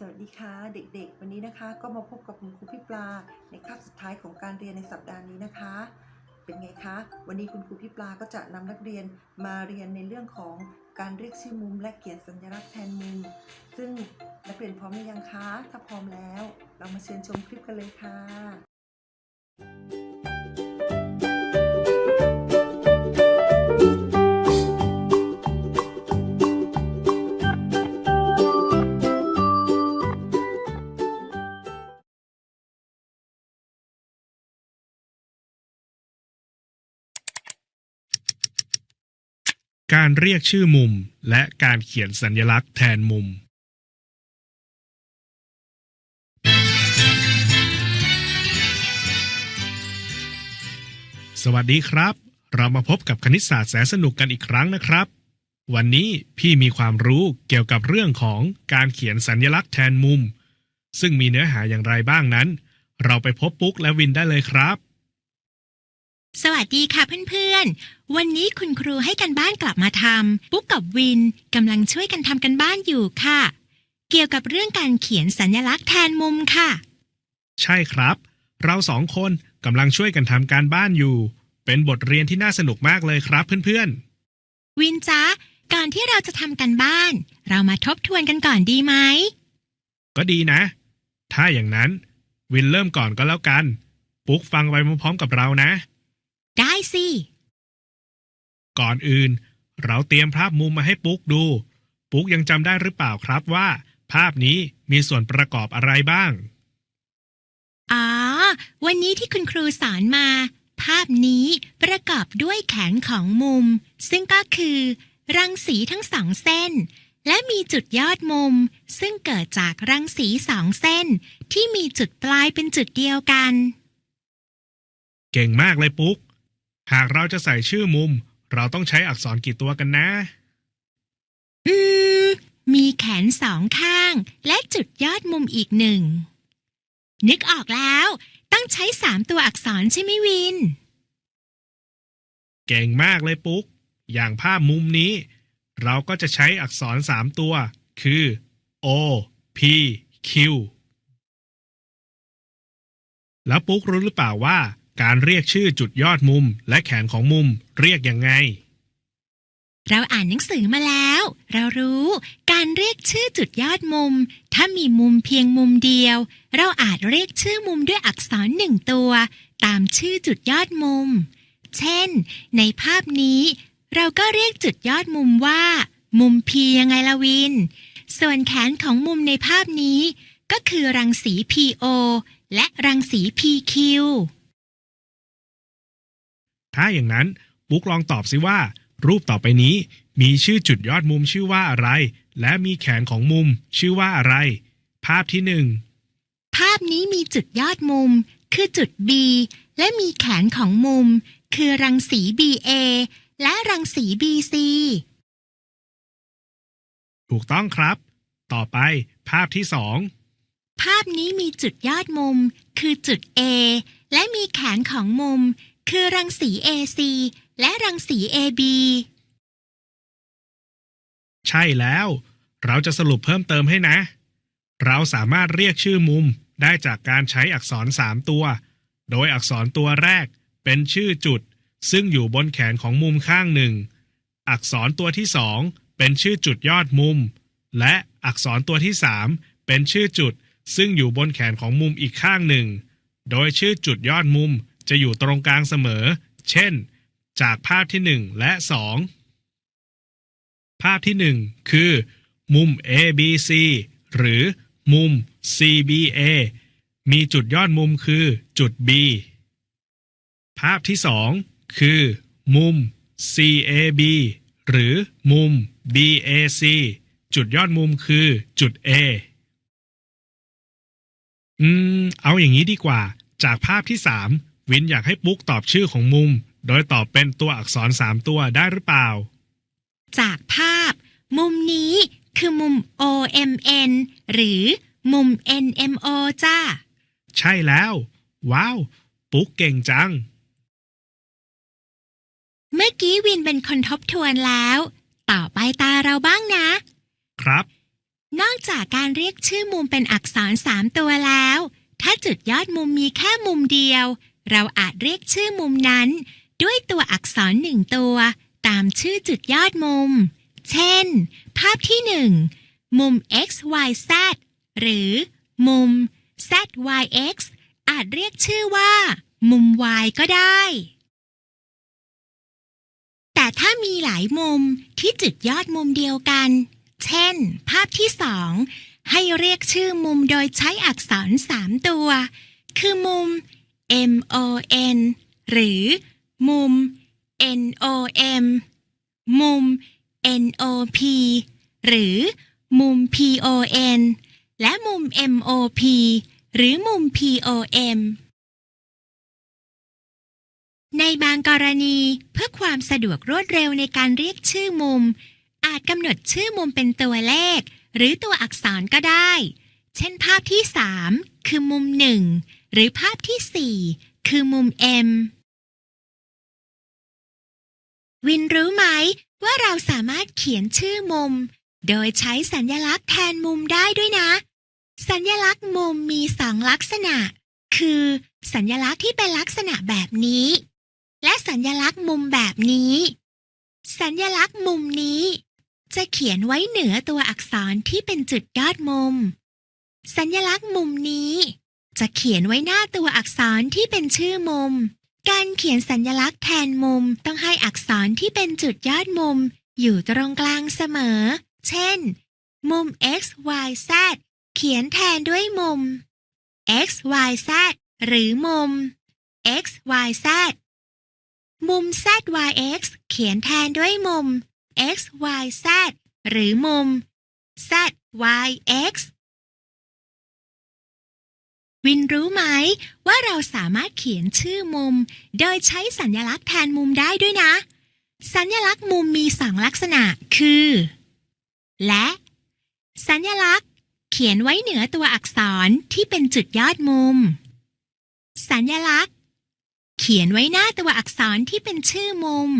สวัสดีค่ะเด็กๆ วันนี้นะคะก็มาพบกับคุณครูพี่ปลาในคาบสุดท้ายของการเรียนในสัปดาห์นี้นะคะ เป็นไงคะ วันนี้คุณครูพี่ปลาก็จะนำนักเรียนมาเรียนในเรื่องของการเรียกชื่อมุมและเขียนสัญลักษณ์แทนมุม ซึ่งนักเรียนพร้อมหรือยังคะ ถ้าพร้อมแล้ว เรามาเชิญชมคลิปกันเลยค่ะ การเรียกชื่อมุม และการเขียนสัญลักษณ์แทนมุมสวัสดีครับ เรามาพบกับคณิตศาสตร์แสนสนุกกันอีกครั้งนะครับ วันนี้พี่มีความรู้เกี่ยวกับเรื่องของการเขียนสัญลักษณ์แทนมุม ซึ่งมีเนื้อหาอย่างไรบ้างนั้น เราไปพบปุ๊กและวินได้เลยครับ สวัสดีค่ะเพื่อนๆ วันนี้คุณครูให้กันบ้านกลับมาทำปุ๊กกับวินกำลังช่วยกันทำกันบ้านอยู่ค่ะ เกี่ยวกับเรื่องการเขียนสัญลักษณ์แทนมุมค่ะ ใช่ครับ เราสองคนกำลังช่วยกันทำการบ้านอยู่ เป็นบทเรียนที่น่าสนุกมากเลยครับเพื่อนวินจ๊ะก่อนที่เราจะทำกันบ้าน เรามาทบทวนกันก่อนดีไหมๆก็ดีนะ ถ้าอย่างนั้น วินเริ่มก่อนก็แล้วกัน ปุ๊กฟังไปพร้อมๆกับเรานะ ได้สิ ก่อนอื่น เราเตรียมภาพมุมมาให้ปุ๊กดู ปุ๊กยังจำได้หรือเปล่าครับว่า ภาพนี้มีส่วนประกอบอะไรบ้าง อ๋อ วันนี้ที่คุณครูสอนมา ภาพนี้ประกอบด้วยแขนของมุม ซึ่งก็คือ รังสีทั้งสองเส้น และมีจุดยอดมุม ซึ่งเกิดจากรังสีสองเส้น ที่มีจุดปลายเป็นจุดเดียวกัน เก่งมากเลยปุ๊ก หากเราจะใส่ชื่อมุม เราต้องใช้อักษรกี่ตัวกันนะ อืม มีแขนสองข้าง และจุดยอดมุมอีกหนึ่ง นึกออกแล้ว ต้องใช้สามตัวอักษรใช่ไหมวิน เก่งมากเลยปุ๊ก อย่างภาพมุมนี้ เราก็จะใช้อักษรสามตัว คือ O P Q แล้วปุ๊กรู้หรือเปล่าว่า การเรียกชื่อจุดยอดมุมและแขนของมุมเรียกยังไง เราอ่านหนังสือมาแล้ว เรารู้ การเรียกชื่อจุดยอดมุม ถ้ามีมุมเพียงมุมเดียว เราอาจเรียกชื่อมุมด้วยอักษรหนึ่งตัว ตามชื่อจุดยอดมุม เช่น ในภาพนี้ เราก็เรียกจุดยอดมุมว่า มุมพียังไงละวิน ส่วนแขนของมุมในภาพนี้ ก็คือรังสี PO และรังสี PQ ถ้าอย่างนั้นปุ๊กลองตอบสิว่า รูปต่อไปนี้ มีชื่อจุดยอดมุมชื่อว่าอะไร และมีแขนของมุมชื่อว่าอะไร ภาพที่หนึ่งภาพนี้มีจุดยอดมุม คือจุด B และมีแขนของมุม คือรังสี BA และรังสี BC ถูกต้องครับ ต่อไปภาพที่สองภาพนี้มีจุดยอดมุม คือจุด A และมีแขนของมุม คือรังสี AC และรังสี AB ใช่แล้ว เราจะสรุปเพิ่มเติมให้นะ เราสามารถเรียกชื่อมุมได้จากการใช้อักษรสามตัว โดยอักษรตัวแรกเป็นชื่อจุด ซึ่งอยู่บนแขนของมุมข้างหนึ่ง อักษรตัวที่สองเป็นชื่อจุดยอดมุม และอักษรตัวที่สามเป็นชื่อจุด ซึ่งอยู่บนแขนของมุมอีกข้างหนึ่ง โดยชื่อจุดยอดมุม จะอยู่ตรงกลางเสมอ เช่น จากภาพที่หนึ่งและสองภาพที่หนึ่งคือ มุม ABC หรือมุม CBA มีจุดยอดมุมคือจุด B ภาพที่สองคือ มุม CAB หรือมุม BAC จุดยอดมุมคือจุด A อืม เอาอย่างนี้ดีกว่า จากภาพที่สาม วินอยากให้ปุ๊กตอบชื่อของมุม โดยตอบเป็นตัวอักษรสามตัวได้หรือเปล่า จากภาพ มุมนี้คือมุม OMN หรือมุม NMO จ้า ใช่แล้ว ว้าว ปุ๊กเก่งจัง เมื่อกี้วินเป็นคนทบทวนแล้ว ต่อไปตาเราบ้างนะ ครับ นอกจากการเรียกชื่อมุมเป็นอักษรสามตัวแล้ว ถ้าจุดยอดมุมมีแค่มุมเดียว เราอาจเรียกชื่อมุมนั้น ด้วยตัวอักษรหนึ่งตัว ตามชื่อจุดยอดมุม เช่น ภาพที่หนึ่งมุม x y z หรือ มุม z y x อาจเรียกชื่อว่า มุม y ก็ได้ แต่ถ้ามีหลายมุมที่จุดยอดมุมเดียวกัน เช่น ภาพที่สองให้เรียกชื่อมุมโดยใช้อักษรสามตัว คือมุม M O N หรือ มุม N O M มุม N O P หรือมุม P O N และมุม M O P หรือมุม P O M ในบางกรณีเพื่อความสะดวกรวดเร็วในการเรียกชื่อมุม อาจกำหนดชื่อมุมเป็นตัวเลข หรือตัวอักษรก็ได้ เช่นภาพที่ 3 คือมุม 1 หรือภาพที่ 4 คือมุม M วินรู้ไหมว่าเราสามารถเขียนชื่อมุม โดยใช้สัญลักษณ์แทนมุมได้ด้วยนะ สัญลักษณ์มุมมีสองลักษณะ คือ สัญลักษณ์ที่เป็นลักษณะแบบนี้ และสัญลักษณ์มุมแบบนี้ สัญลักษณ์มุมนี้ จะเขียนไว้เหนือตัวอักษรที่เป็นจุดยอดมุม สัญลักษณ์มุมนี้ จะเขียนไว้หน้าตัวอักษรที่เป็นชื่อมุม การเขียนสัญลักษณ์แทนมุมต้องให้อักษรที่เป็นจุดยอดมุม อยู่ตรงกลางเสมอ เช่น มุม x y z เขียนแทนด้วยมุม x y z หรือมุม x y z มุม z y x เขียนแทนด้วยมุม x y z หรือมุม z y x วินรู้ไหม ว่าเราสามารถเขียนชื่อมุม โดยใช้สัญลักษณ์แทนมุมได้ด้วยนะ สัญลักษณ์มุมมีสองลักษณะคือ และ สัญลักษณ์ เขียนไว้เหนือตัวอักษรที่เป็นจุดยอดมุม สัญลักษณ์ เขียนไว้หน้าตัวอักษรที่เป็นชื่อมุม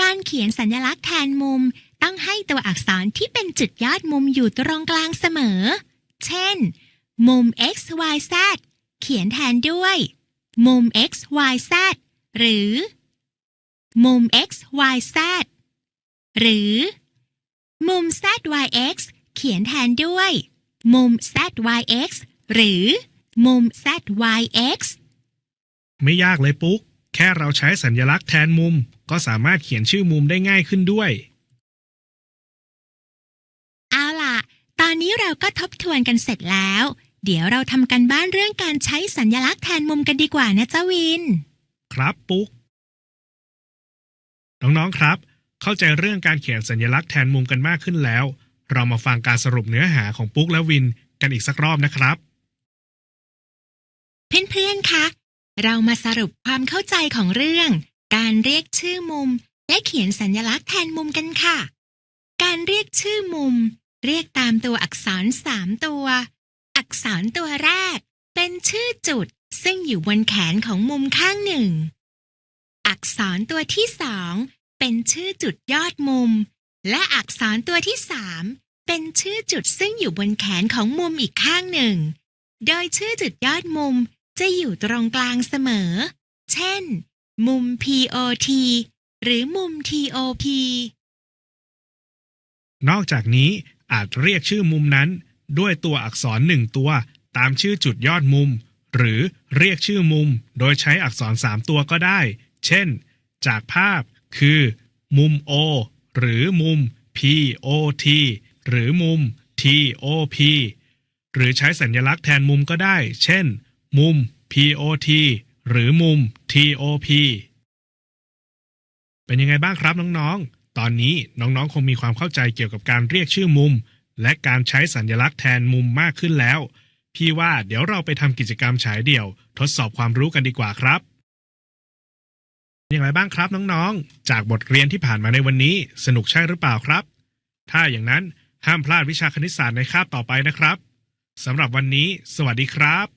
การเขียนสัญลักษณ์แทนมุมต้องให้ตัวอักษรที่เป็นจุดยอดมุมอยู่ตรงกลางเสมอ เช่น มุม x y z เขียนแทนด้วย มุม x y z หรือ มุม x y z หรือ มุม z y x เขียนแทนด้วย มุม z y x หรือ มุม z y x ไม่ยากเลยปุ๊ก แค่เราใช้สัญลักษณ์แทนมุม ก็สามารถเขียนชื่อมุมได้ง่ายขึ้นด้วย เอาล่ะ ตอนนี้เราก็ทบทวนกันเสร็จแล้ว เดี๋ยวเราทำกันบ้านเรื่องการใช้สัญลักษณ์แทนมุมกันดีกว่านะเจ้าวิน ครับปุ๊ก น้องๆครับ เข้าใจเรื่องการเขียนสัญลักษณ์แทนมุมกันมากขึ้นแล้ว เรามาฟังการสรุปเนื้อหาของปุ๊กและวินกันอีกสักรอบนะครับ เพื่อนๆคะเรามาสรุปความเข้าใจของเรื่อง การเรียกชื่อมุม และเขียนสัญลักษณ์แทนมุมกันค่ะ การเรียกชื่อมุม เรียกตามตัวอักษรสามตัวอัก ษรตัวแรก เป็นชื่อจุดซึ่งอยู่บนแขนของมุมข้างหนึ่ง อักษรตัวที่สอง เป็นชื่อจุดยอดมุม และอักษรตัวที่สามเป็นชื่อจุดซึ่งอยู่บนแขนของมุมอีกข้างหนึ่ง โดยชื่อจุดยอดมุมจะอยู่ตรงกลางเสมอ เช่น มุม POT หรือมุม TOP นอกจากนี้อาจเรียกชื่อมุมนั้น ด้วยตัวอักษรหนึ่งตัว ตามชื่อจุดยอดมุม หรือเรียกชื่อมุม โดยใช้อักษรสามตัวก็ได้ เช่น จากภาพคือ มุม O หรือมุม POT หรือมุม TOP หรือใช้สัญลักษณ์แทนมุมก็ได้ เช่น มุม POT หรือมุม TOP เป็นยังไงบ้างครับน้องๆ ตอนนี้น้องๆ คงมีความเข้าใจเกี่ยวกับการเรียกชื่อมุม และการใช้สัญลักษณ์แทนมุมมากขึ้นแล้ว พี่ว่าเดี๋ยวเราไปทำกิจกรรมฉายเดี่ยว ทดสอบความรู้กันดีกว่าครับอย่างไรบ้างครับน้องๆ จากบทเรียนที่ผ่านมาในวันนี้สนุกใช่หรือเปล่าครับ ถ้าอย่างนั้นห้ามพลาดวิชาคณิตศาสตร์ในคาบต่อไปนะครับสำหรับวันนี้ สวัสดีครับ